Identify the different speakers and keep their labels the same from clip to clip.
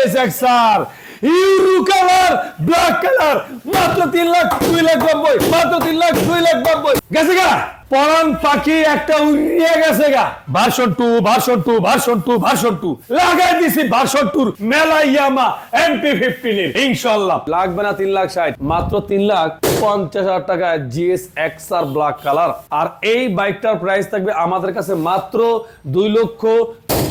Speaker 1: GSX R euro colour black colour মাত্র তিন লাখ দুই লাখ নব্বই, মাত্র তিন লাখ দুই লাখ নব্বই। গেছে গা? পরান পাখি একটা উড়িয়ে গেছে গা। Version two version two version two version two. লাগাই দিছি ভার্সন টুর মেলা ইয়ামা এমপি ফিফটিন এর ইনশাল্লাহ লাগবে না তিন লাখ ষাট মাত্র তিন লাখ পঞ্চাশ হাজার টাকায় GS X R black colour আর এই বাইকটার প্রাইস থাকবে আমাদের কাছে মাত্র দুই লক্ষ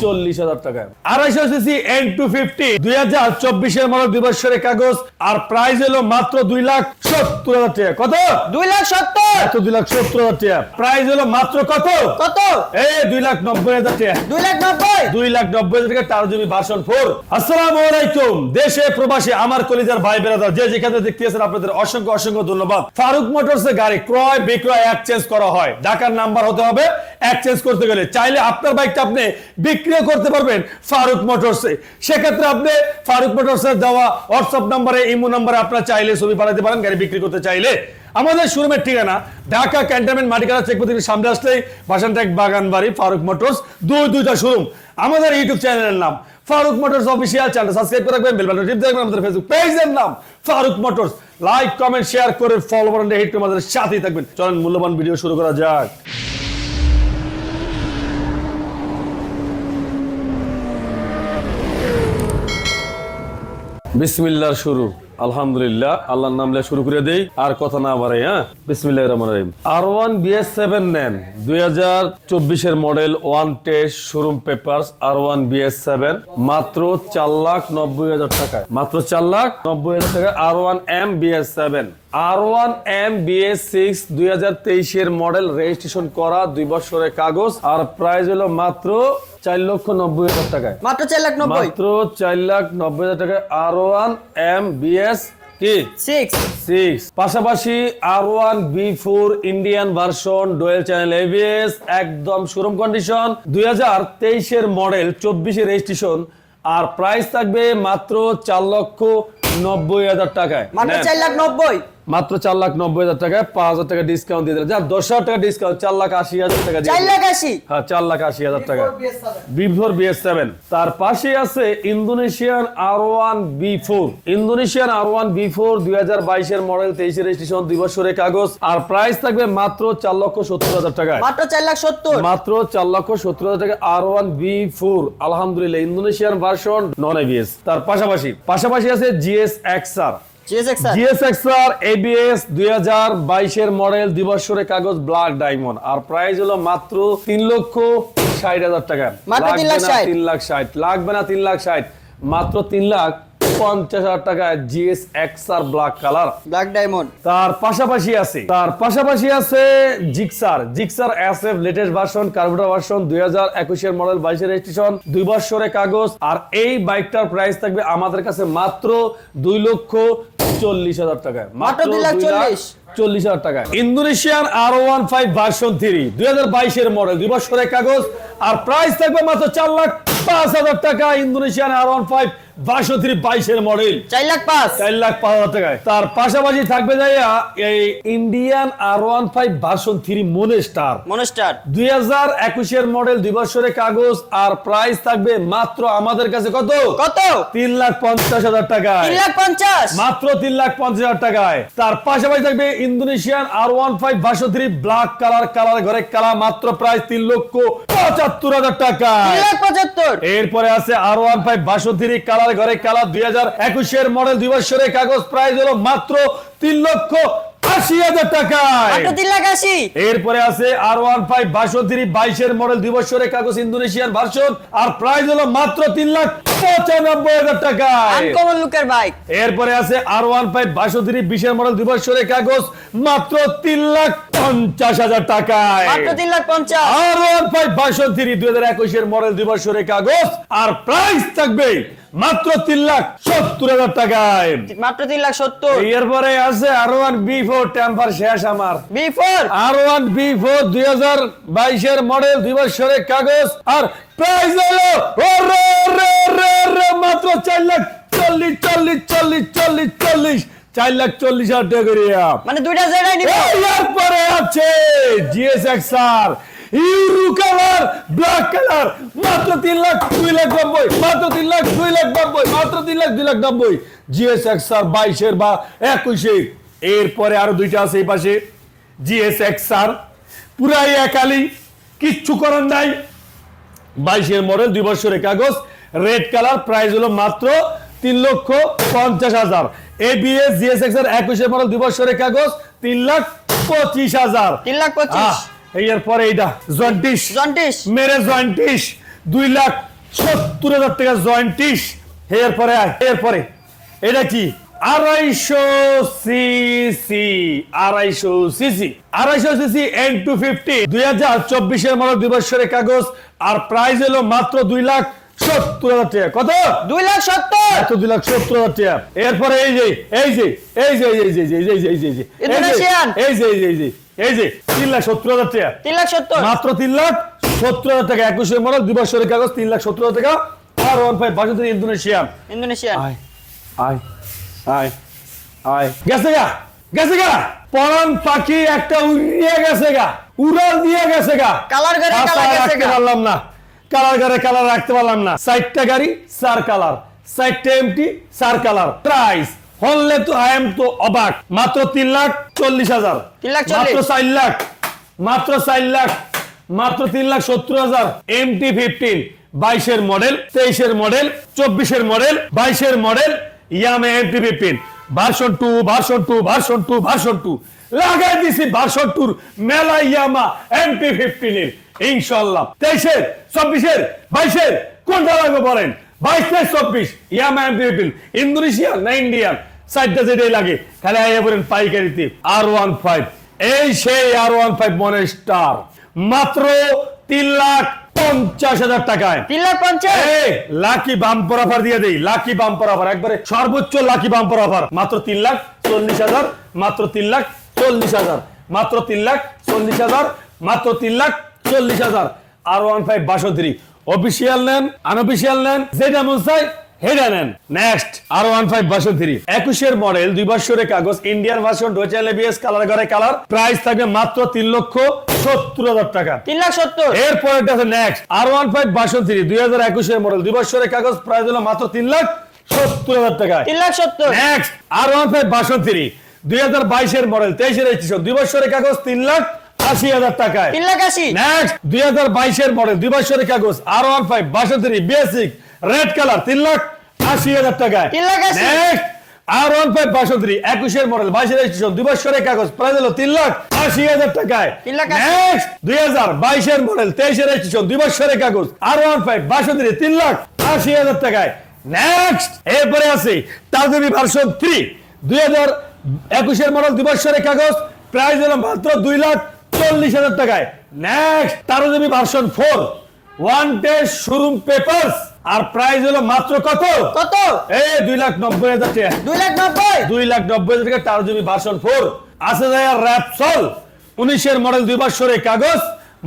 Speaker 1: চল্লিশ হাজার টাকা আড়াইশো সিসি এন টু ফিফটি দুই হাজার চব্বিশের মডেল দুই বছরের কাগজ আর প্রাইস হলো মাত্র দুই লাখ সত্তর হাজার টাকা। কত?
Speaker 2: দুই লাখ সত্তর।
Speaker 1: দুই লাখ সত্তর হাজার টাকা। প্রাইস হলো মাত্র কত?
Speaker 2: কত?
Speaker 1: এই দুই লাখ নব্বই হাজার টাকা।
Speaker 2: দুই লাখ নব্বই?
Speaker 1: দুই লাখ নব্বই হাজার টাকা তার জমি ভার্সন ফোর। আসসালাম আলাইকুম। দেশে প্রবাসী আমার কলিজার ভাই বেড়াদার যে যেখানে দেখতেছেন আপনাদের অসংখ্য অসংখ্য ধন্যবাদ। ফারুক মোটরস গাড়ি ক্রয় বিক্রয় এক্সচেঞ্জ করা হয়। ঢাকার নাম্বার হতে হবে এক্সচেঞ্জ করতে গেলে। চাইলে আপনার বাইকটা আপনি বিক্রিও করতে পারবেন ফারুক মোটরসে। সেক্ষেত্রে আপনি ফারুক মোটরসের দেওয়া হোয়াটসঅ্যাপ নাম্বারে ইমো নাম্বারে আপনার চাইলে ছবি পাঠাতে পারেন গাড়ি বিক্রি করতে চাইলে। আমাদের শোরুমের ঠিকানা ঢাকা ক্যান্টনমেন্ট মাটিকালা চেকপতির সামনে আসলেই বাসানটেক বাগান বাড়ি ফারুক মোটরস দুই দুইটা শোরুম। আমাদের ইউটিউব চ্যানেলের নাম Faruk motors official channel subscribe করে রাখবেন বেল বাটন টিপ দেখবেন আমাদের ফেসবুক পেজের নাম Faruk motors. Like comment share করে ফলো বাটনটা হিট করে আমাদের সাথেই থাকবেন। চলেন, মূল্যবান ভিডিও শুরু করা যাক। বিসমিল্লাহ শুরু। আলহামদুলিল্লাহ, আল্লাহর নাম লিয়ে শুরু করে দেই, আর কথা না বাড়াই হ্যাঁ? বিসমিল্লাহ রহমান রহিম। আর ওয়ান বিএস সেভেন নেন। দুই হাজার চব্বিশের model one test showroom paper R one BS seven, মাত্র চার লাখ নব্বই হাজার টাকায়। মাত্র চার লাখ নব্বই হাজার টাকা R one M BS seven. R one M BS six দুই হাজার তেইশের মডেল রেজিস্ট্রেশন করা দুই বছরের কাগজ, আর প্রাইস হলো মাত্র চার লক্ষ নব্বই হাজার টাকায়।
Speaker 2: মাত্র চার লাখ নব্বই।
Speaker 1: মাত্র চার লাখ নব্বই হাজার টাকা আর ওয়ান এম বিএস কি?
Speaker 2: সিক্স
Speaker 1: সিক্স পাশাপাশি R one B four Indian version dual channel ABS একদম শোরুম কন্ডিশন দুই হাজার তেইশের মডেল চব্বিশে রেজিস্ট্রেশন আর প্রাইস থাকবে মাত্র চার লক্ষ নব্বই হাজার টাকায়।
Speaker 2: মাত্র চার লাখ নব্বই।
Speaker 1: মাত্র চার লাখ নব্বই হাজার টাকায় পাঁচ হাজার টাকা ডিসকাউন্ট দিয়ে দিলেন। যা দশ হাজার টাকা ডিসকাউন্ট চার লাখ আশি হাজার টাকা
Speaker 2: চার লাখ আশি।
Speaker 1: হ্যাঁ চার লাখ আশি হাজার টাকা। বি ফোর বিএস সেভেন তার পাশে আছে Indonesian R one B four Indonesian R one B four দুই হাজার বাইশের মডেল তেইশে রেজিস্ট্রেশন দুই বছরের কাগজ। আর প্রাইস থাকবে মাত্র চার লক্ষ সত্তর হাজার টাকায়।
Speaker 2: মাত্র চার লাখ সত্তর।
Speaker 1: মাত্র চার লক্ষ সত্তর হাজার টাকা আর ওয়ান বি ফোর আলহামদুলিল্লাহ ইন্দোনেশিয়ান ভার্সন নন এবিএস তার পাশাপাশি পাশাপাশি আছে GS X R GSXR ABS দুই হাজার বাইশের মডেল দিবসরে কাগজ ব্ল্যাক ডায়মন্ড আর প্রাইস হলো মাত্র তিন লক্ষ ষাট হাজার টাকা।
Speaker 2: মাত্র তিন লাখ ষাট।
Speaker 1: তিন লাখ ষাট। লাগবে না তিন লাখ ষাট। মাত্র তিন লাখ পঞ্চাশ হাজার টাকা GS X R black colour
Speaker 2: black diamond
Speaker 1: তার পাশাপাশি আছে তার পাশাপাশি আছে Gixxer Gixxer S F latest version carburettor version দুই হাজার একুশের মডেল বাইশের রেজিস্ট্রেশন দুই বছরের কাগজ। আর এই বাইকটার প্রাইস থাকবে আমাদের কাছে মাত্র দুই লক্ষ চল্লিশ হাজার টাকা
Speaker 2: মাত্র দুই লাখ চল্লিশ।
Speaker 1: চল্লিশ হাজার টাকা Indonesian R one five version three দুই হাজার বাইশের মডেল দুই বছরের কাগজ। আর প্রাইস থাকবে মাত্র চার লাখ পাঁচ হাজার টাকা Indonesian R one five version three বাইশের মডেল।
Speaker 2: চার লাখ পাঁচ।
Speaker 1: চার লাখ পাঁচ হাজার টাকায়। তার পাশাপাশি থাকবে যাইয়া এই Indian R one five version three star দুই হাজার একুশের মডেল দুই বছরের কাগজ আর প্রাইস থাকবে মাত্র আমাদের কাছে কত?
Speaker 2: কত?
Speaker 1: তিন লাখ পঞ্চাশ হাজার টাকায়।
Speaker 2: তিন লাখ পঞ্চাশ?
Speaker 1: মাত্র তিন লাখ পঞ্চাশ হাজার টাকায়। তার পাশাপাশি থাকবে Indonesian R one five version three black colour colour ঘরে কালার মাত্র প্রাইস তিন লক্ষ পঁচাত্তর হাজার টাকা
Speaker 2: পঁচাত্তর।
Speaker 1: এরপরে আছে আর ওয়ান ফাইভ বাষট্টি কালার ঘরে কালার দুই হাজার একুশের মডেল দুই বছরের কাগজ প্রাইস হলো মাত্র তিন লক্ষ আশি হাজার টাকায়। এরপরে আছে আর ওয়ান ফাইভ বাষট্টি বাইশের মডেল দুই বছরের কাগজ ইন্দোনেশিয়ান ভার্সন আর প্রাইস হলো মাত্র তিন লাখ পঁচানব্বই হাজার টাকায়।
Speaker 2: লুকের বাইক
Speaker 1: এরপরে আছে আর ওয়ান ফাইভ বাষট্টি বিশের মডেল দুই বছরের কাগজ মাত্র তিন লাখ পঞ্চাশ হাজার টাকায়।
Speaker 2: মাত্র তিন লাখ পঞ্চাশ।
Speaker 1: আর ওয়ান ফাইভ বাষট্টি দুই হাজার একুশের মডেল দুই বছরের কাগজ আর প্রাইস থাকবে মাত্র তিন লাখ সত্তর হাজার টাকায়।
Speaker 2: মাত্র তিন লাখ সত্তর।
Speaker 1: এরপরে আছে আর ওয়ান বি ফোর টেম্পার শেষ আমার।
Speaker 2: B four
Speaker 1: R one B four দুই হাজার বাইশের মডেল দুই বছরের কাগজ আর প্রাইস হলো মাত্র চার লাখ চল্লিশ চল্লিশ চল্লিশ চল্লিশ চল্লিশ চার লাখ চল্লিশ হাজার টাকা
Speaker 2: মানে দুইটা জায়গায় নিব।
Speaker 1: এরপরে আছে GSX R euro colour black colour মাত্র তিন লাখ দুই লাখ নব্বই মাত্র তিন লাখ দুই লাখ নব্বই মাত্র তিন লাখ দুই লাখ নব্বই। জিএস এক্স আর বাইশের বা একুশের এরপরে আরও দুইটা আছে এই পাশে। জিএস এক্স আর পুরাই একালি কিচ্ছু করার নাই। বাইশের মডেল দুই বছরের কাগজ রেড কালার প্রাইস হলো মাত্র তিন লক্ষ পঞ্চাশ হাজার। এবিএস জিএসএক্স এর একুশের মডেল দুই বছরের কাগজ তিন লাখ পঁচিশ হাজার।
Speaker 2: তিন লাখ পঁচিশ।
Speaker 1: এর পরে এইটা মেরে জয়েন্টিস দুই লাখ সত্তর হাজার টাকা জয়েন্টিস এরপরে আয় এরপরে এটা কি আড়াইশো সিসি আড়াইশো সিসি আড়াইশো সিসি এন টু ফিফটি দুই হাজার চব্বিশের মডেল দুই বছরের কাগজ আর প্রাইস হলো মাত্র দুই লাখ সত্তর হাজার টাকা কত
Speaker 2: দুই লাখ সত্তর
Speaker 1: দুই লাখ সত্তর হাজার টাকা এরপরে এই যে এই যে এই যে এই যে এই যে এই যে এই যে এই যে এই যে এই যে এই যে তিন লাখ সত্তর হাজার টাকা।
Speaker 2: তিন লাখ সত্তর।
Speaker 1: মাত্র তিন লাখ সত্তর হাজার টাকা একুশে মডেল দুই বছরের কাগজ তিন লাখ সত্তর হাজার টাকা। আর ওয়ান ফাইভ বাসন্তী ইন্দোনেশিয়ান।
Speaker 2: ইন্দোনেশিয়ান।
Speaker 1: আয় আয় আয় আয়। গেছে গা গেছে গা। পরান পাখি একটা উড়িয়ে গেছে গা উড়াল দিয়ে গেছে গা।
Speaker 2: কালার গাড়ি কালার গেছে
Speaker 1: রাখতে
Speaker 2: গা।
Speaker 1: পারলাম না কালার গাড়ি কালার রাখতে পারলাম না। সাইডটা গাড়ি চার কালার। সাইডটা এমটি চার কালার। প্রাইস হলে তো আই এম তো অবাক। মাত্র তিন লাখ চল্লিশ হাজার। মাত্র চার লাখ। মাত্র চার লাখ। মাত্র তিন লাখ সত্তর হাজার। এমটি ফিফটিন বাইশের মডেল তেইশের মডেল চব্বিশের মডেল বাইশের model Yamaha MT fifteen version two version two version two version two লাগাই দিছি ভার্সন টুর মেলা ইয়ামা এম এমটি ফিফটিনের ইনশাল্লাহ তেইশের চব্বিশের বাইশের। কোনটা লাগবে বলেন? বাইশ তেইশ চব্বিশ। ইয়ামা এমটি ফিফটিন ইন্দোনেশিয়ান না ইন্ডিয়ান সাইডটা যেটাই লাগে খালি আইয়া বলেন পাইকারিতে আর ওয়ান ফাইভ। এই সেই আর ওয়ান ফাইভ মনে স্টার। মাত্র তিন লাখ পঞ্চাশ হাজার টাকায়।
Speaker 2: তিন লাখ পঞ্চাশ?
Speaker 1: লাকি বাম্পার অফার দিয়ে দেই লাকি বাম্পার অফার। একবারে সর্বোচ্চ লাকি বাম্পার অফার। মাত্র তিন লাখ চল্লিশ হাজার মাত্র তিন লাখ চল্লিশ হাজার মাত্র তিন লাখ চল্লিশ হাজার মাত্র তিন লাখ চল্লিশ হাজার। আর ওয়ান ফাইভ বাষট্টি অফিসিয়াল নেন আনঅফিসিয়াল নেন যেটা মন চাই হেডা নেন। Next R one five version three একুশের মডেল দুই বছরের কাগজ Indian version ABS colour colour price থাকবে মাত্র তিন লক্ষ সত্তর হাজার টাকা।
Speaker 2: তিন লাখ সত্তর।
Speaker 1: এরপর আছে next R one five version three দুই হাজার একুশের মডেল দুই বছরের কাগজ প্রাইস হলো মাত্র তিন লাখ সত্তর হাজার টাকায়
Speaker 2: তিন লাখ সত্তর।
Speaker 1: Next R one five version three দুই হাজার বাইশের মডেল তেইশের দুই বছরের কাগজ তিন লাখ আশি হাজার টাকায়।
Speaker 2: তিন লাখ আশি।
Speaker 1: নেক্সট দুই হাজার বাইশের মডেল দুই বছরের কাগজ R one five three basic red colour তিন লাখ আশি হাজার টাকায়।
Speaker 2: তিন লাখ আশি।
Speaker 1: Next R one five three একুশের মডেল বাইশের রেজিস্ট্রেশন দুই বছরের কাগজ প্রাইস হলো তিন লাখ আশি হাজার টাকায়। নেক্সট দুই হাজার বাইশের মডেল তেইশের রেজিস্ট্রেশন দুই বছরের কাগজ আর ওয়ান ফাইভ থ্রি তিন লাখ আশি হাজার টাকায়। নেক্সট এরপরে আছে তাজবি ভার্সন থ্রি দুই হাজার একুশের মডেল দুই বছরের কাগজ প্রাইস হলো মাত্র দুই লাখ চল্লিশ হাজার টাকায়। নেক্সট তেরো GB version four one test showroom papers আর প্রাইস হলো মাত্র কত?
Speaker 2: কত?
Speaker 1: এই দুই লাখ নব্বই হাজার টাকা।
Speaker 2: দুই লাখ নব্বই?
Speaker 1: দুই লাখ নব্বই হাজার টাকা তেরো জিবি ভার্সন ফোর আছে যায় র্যাপসল উনিশের মডেল দুই বছরের কাগজ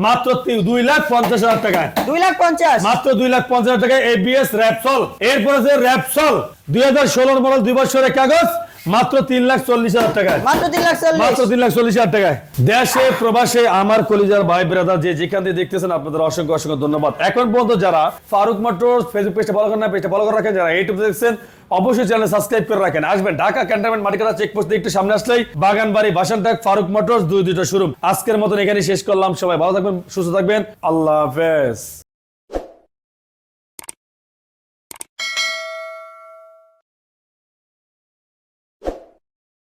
Speaker 1: মাত্র দুই লাখ পঞ্চাশ হাজার টাকায়।
Speaker 2: দুই লাখ পঞ্চাশ?
Speaker 1: মাত্র দুই লাখ পঞ্চাশ হাজার টাকায় এবিএস র্যাপসল এরপর আছে র্যাপসল দুই হাজার ষোলোর মডেল দুই বছরের কাগজ মাত্র তিন লাখ চল্লিশ হাজার টাকায়।
Speaker 2: মাত্র তিন লাখ
Speaker 1: মাত্র তিন লাখ চল্লিশ হাজার টাকায়। দেশে প্রবাসে আমার কলিজার ভাই ব্রাদার যে যেখান থেকে দেখতেছেন আপনাদের অসংখ্য অসংখ্য ধন্যবাদ। এখন পর্যন্ত যারা ফারুক মোটরস ফেসবুক পেজটা ফলো করেন না পেজটা ফলো করে রাখেন। যারা ইউটিউব দেখছেন অবশ্যই চ্যানেল সাবস্ক্রাইব করে রাখেন। আসবেন ঢাকা ক্যান্টনমেন্ট মাটিকাটা চেকপোস্ট দিয়ে একটু সামনে আসলেই বাগানবাড়ি বাসানটাক ফারুক মোটরস দুই দুইটা শুরু আজকের মতন এখানে শেষ করলাম। সবাই ভালো থাকবেন সুস্থ থাকবেন। আল্লাহ হাফেজ।